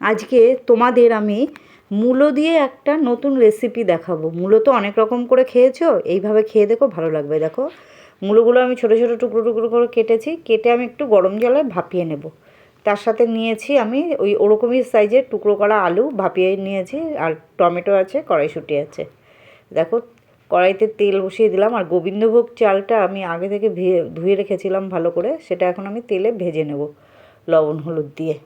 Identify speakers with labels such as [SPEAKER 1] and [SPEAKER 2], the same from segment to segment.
[SPEAKER 1] আজকে তোমাদের আমি মূলো দিয়ে একটা নতুন রেসিপি দেখাবো। মূলো তো অনেক রকম করে খেয়েছো, এইভাবে খেয়ে দেখো ভালো লাগবে। দেখো, মূলোগুলো আমি ছোটো ছোটো টুকরো টুকরো করে কেটেছি, কেটে আমি একটু গরম জলে ভাপিয়ে নেব। তার সাথে নিয়েছি আমি ওই ওরকমই সাইজের টুকরো করা আলু, ভাপিয়ে নিয়েছি, আর টমেটো আছে, কড়াইশুঁটি আছে। দেখো, কড়াইতে তেল বসিয়ে দিলাম, আর গোবিন্দভোগ চালটা আমি আগে থেকে ধুয়ে রেখেছিলাম ভালো করে, সেটা এখন আমি তেলে ভেজে নেব, লবণ, হলুদ দিয়ে।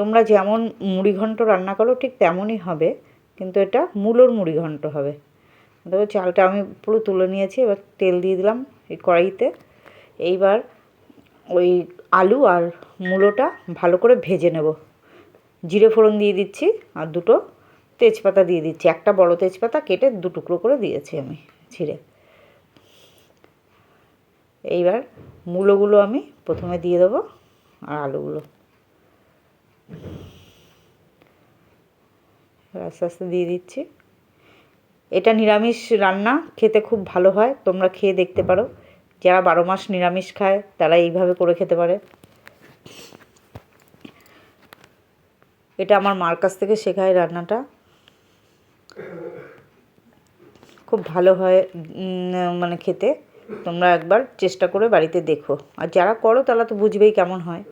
[SPEAKER 1] তোমরা যেমন মুড়িঘণ্ট রান্না করো, ঠিক তেমনই হবে। কিন্তু এটা মূলোর মুড়িঘণ্ট হবে। দেখো চালটা আমি পুরো তুলে নিয়েছি, এবার তেল দিয়ে দিলাম এই কড়াইতে। এইবার ওই আলু আর মূলোটা ভালো করে ভেজে নেব। জিরে ফোড়ন দিয়ে দিচ্ছি আর দুটো তেজপাতা দিয়ে দিচ্ছি। একটা বড় তেজপাতা কেটে দু টুকরো করে দিয়েছি আমি ছিঁড়ে। এইবার মূলোগুলো আমি প্রথমে দিয়ে দেবো আর আলুগুলো। আস্তে আস্তে দিয়ে দিচ্ছি। এটা নিরামিষ রান্না, খেতে খুব ভালো হয়, তোমরা খেয়ে দেখতে পারো। যারা বারো মাস নিরামিষ খায়, তারা এইভাবে করে খেতে পারে। এটা আমার মার কাছ থেকে শেখায় রান্নাটা। খুব ভালো হয় মানে খেতে। তোমরা একবার চেষ্টা করে বাড়িতে দেখো। আর যারা করো, তারা তো বুঝবেই কেমন হয়।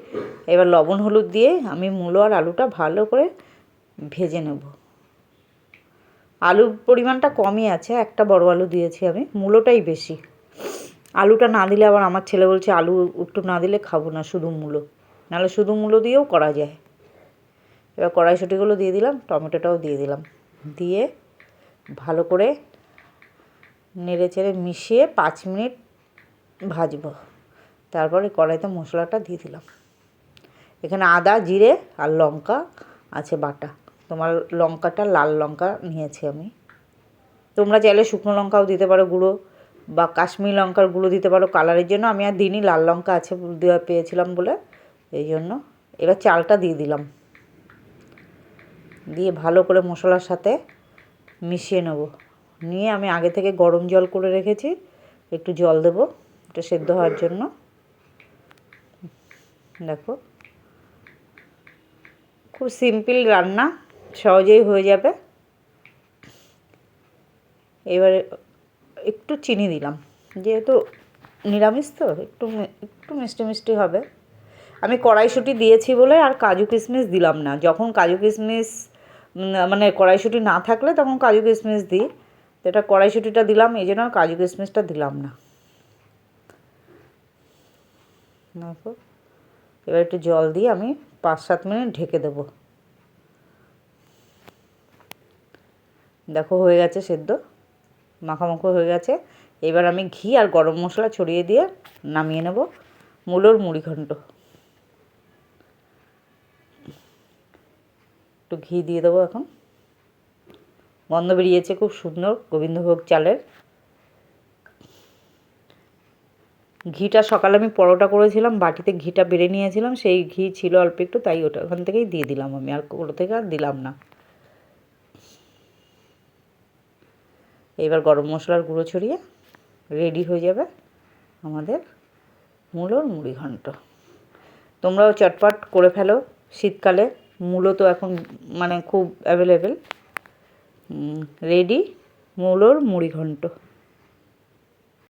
[SPEAKER 1] এবার লবণ, হলুদ দিয়ে আমি মূলো আর আলুটা ভালো করে ভেজে নেব। আলুর পরিমাণটা কমই আছে, একটা বড় আলু দিয়েছি আমি, মূলোটাই বেশি। আলুটা না দিলে আবার আমার ছেলে বলছে, আলু একটু না দিলে খাব না, শুধু মূলো। নাহলে শুধু মূলো দিয়েও করা যায়। এবার কড়াইশুটিগুলো দিয়ে দিলাম, টমেটোটাও দিয়ে দিলাম। দিয়ে ভালো করে নেড়ে চেড়ে মিশিয়ে পাঁচ মিনিট ভাজবো। তারপরে কড়াইতে মশলাটা দিয়ে দিলাম। এখানে আদা, জিরে আর লঙ্কা আছে বাটা। তোমার লঙ্কাটা, লাল লঙ্কা নিয়েছি আমি। তোমরা চাইলে শুকনো লঙ্কাও দিতে পারো গুঁড়ো বা কাশ্মীর লঙ্কার গুঁড়ো দিতে পারো কালারের জন্য। আমি আর দিনই লাল লঙ্কা আছে দেওয়া পেয়েছিলাম বলে। এই জন্য এবার চালটা দিয়ে দিলাম। দিয়ে ভালো করে মশলার সাথে মিশিয়ে নেব। নিয়ে আমি আগে থেকে গরম জল করে রেখেছি। একটু জল দেবো একটু সেদ্ধ হওয়ার জন্য। দেখো, খুব সিম্পল রান্না। সহজেই হয়ে যাবে। এবারে একটু চিনি দিলাম। যেহেতু নিরামিষ তো, একটু একটু মিষ্টি মিষ্টি হবে। আমি কড়াইশুঁটি দিয়েছি বলে আর কাজু কিশমিশ দিলাম না। যখন কাজু কিশমিশ মানে কড়াইশুঁটি না থাকলে তখন কাজু কিশমিশ দিই। তো এটা কড়াইশুঁটিটা দিলাম, এই জন্য কাজু কিশমিশটা দিলাম না। এবার একটু জল দিয়ে আমি পাঁচ সাত মিনিট ঢেকে দেবো। দেখো হয়ে গেছে সেদ্ধ, মাখামাখো হয়ে গেছে। এবার আমি ঘি আর গরম মশলা ছড়িয়ে দিয়ে নামিয়ে নেব মূলোর মুড়িঘণ্ট একটু ঘি দিয়ে দেবো এখন। গন্ধ বেরিয়েছে খুব সুন্দর গোবিন্দভোগ চালের। ঘিটা সকালে আমি পরোটা করেছিলাম, বাটিতে ঘিটা বেড়ে নিয়েছিলাম, সেই ঘি ছিল অল্প একটু, তাই ওটা ওখান থেকেই দিয়ে দিলাম আমি, আর ওটা থেকে আর দিলাম না। এবার গরম মশলার গুঁড়ো ছড়িয়ে রেডি হয়ে যাবে আমাদের মূলোর মুড়ি ঘন্ট। তোমরাও চটপট করে ফেলো। শীতকালে মূলো তো এখন মানে খুব অ্যাভেলেবেল রেডি মূলোর মুড়ি ঘন্ট।